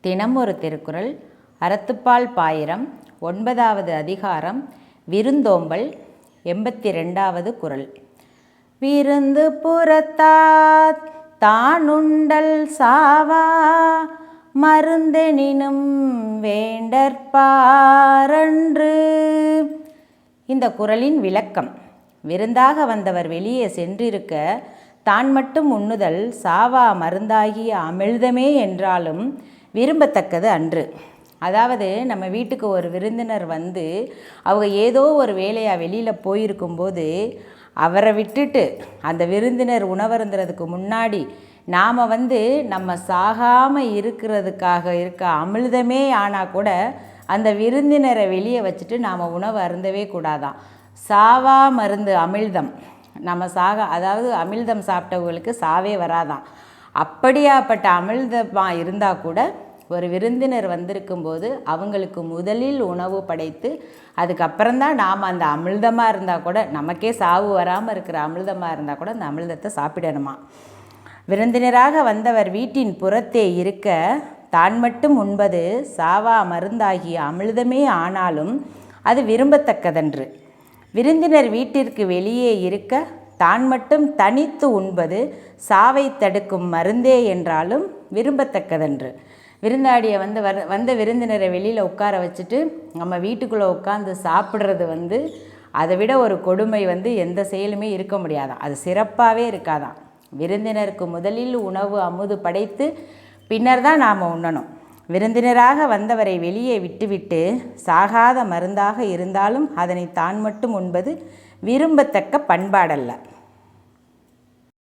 தினம் ஒரு திருக்குறள் அறத்துப்பால் பாயிரம் ஒன்பதாவது அதிகாரம் விருந்தோம்பல் எண்பத்தி ரெண்டாவது குறள். விருந்து புறத்தாத் தானுண்டல் சாவா மருந்தெனினும் வேண்டற்பாரன்று இந்த குறளின் விளக்கம் விருந்தாக வந்தவர் வெளியே சென்றிருக்க தான் மட்டும் உண்ணுதல் சாவா மருந்தாகிய அமிழ்தமே என்றாலும் விரும்பத்தக்கது அன்று. அதாவது நம்ம வீட்டுக்கு ஒரு விருந்தினர் வந்து அவங்க ஏதோ ஒரு வேலையாக வெளியில் போயிருக்கும்போது அவரை விட்டுட்டு அந்த விருந்தினர் உணவருந்துறதுக்கு முன்னாடி நாம் வந்து நம்ம சாகாமல் இருக்கிறதுக்காக இருக்க அமிழ்தமே ஆனால் கூட அந்த விருந்தினரை வெளியே வச்சுட்டு நாம் உணவு அருந்தவே கூடாதான். சாவா மருந்து அமிழ்தம். நம்ம சாக அதாவது அமிழ்தம் சாப்பிட்டவங்களுக்கு சாவே வராதான். அப்படியாப்பட்ட அமிழ்தமாக இருந்தால் கூட ஒரு விருந்தினர் வந்திருக்கும்போது அவங்களுக்கு முதலில் உணவு படைத்து அதுக்கப்புறம்தான் நாம் அந்த அமிழ்தமாக இருந்தால் கூட நமக்கே சாவு வராமல் இருக்கிற அமிழ்தமாக இருந்தால் கூட அந்த அமிழ்தத்தை சாப்பிடணுமா? விருந்தினராக வந்தவர் வீட்டின் புறத்தே இருக்க தான் மட்டும் உண்பது சாவா மருந்தாகிய அமிழ்தமே ஆனாலும் அது விரும்பத்தக்கதன்று. விருந்தினர் வீட்டிற்கு வெளியே இருக்க தான் மட்டும் தனித்து உண்பது சாவை தடுக்கும் மருந்தே என்றாலும் விரும்பத்தக்கதன்று. விருந்தாடியை வந்து வர வந்த விருந்தினரை வெளியில் உட்கார வச்சுட்டு நம்ம வீட்டுக்குள்ளே உட்காந்து சாப்பிட்றது வந்து அதை விட ஒரு கொடுமை வந்து எந்த செயலுமே இருக்க முடியாதான் அது சிறப்பாகவே இருக்காதான் விருந்தினருக்கு முதலில் உணவு அமுது படைத்து பின்னர் தான் நாம் உண்ணணும். விருந்தினராக வந்தவரை வெளியே விட்டுவிட்டு சாகாத மருந்தாக இருந்தாலும் அதனை தான் மட்டும் உண்பது விரும்பத்தக்க பண்பாடல்ல.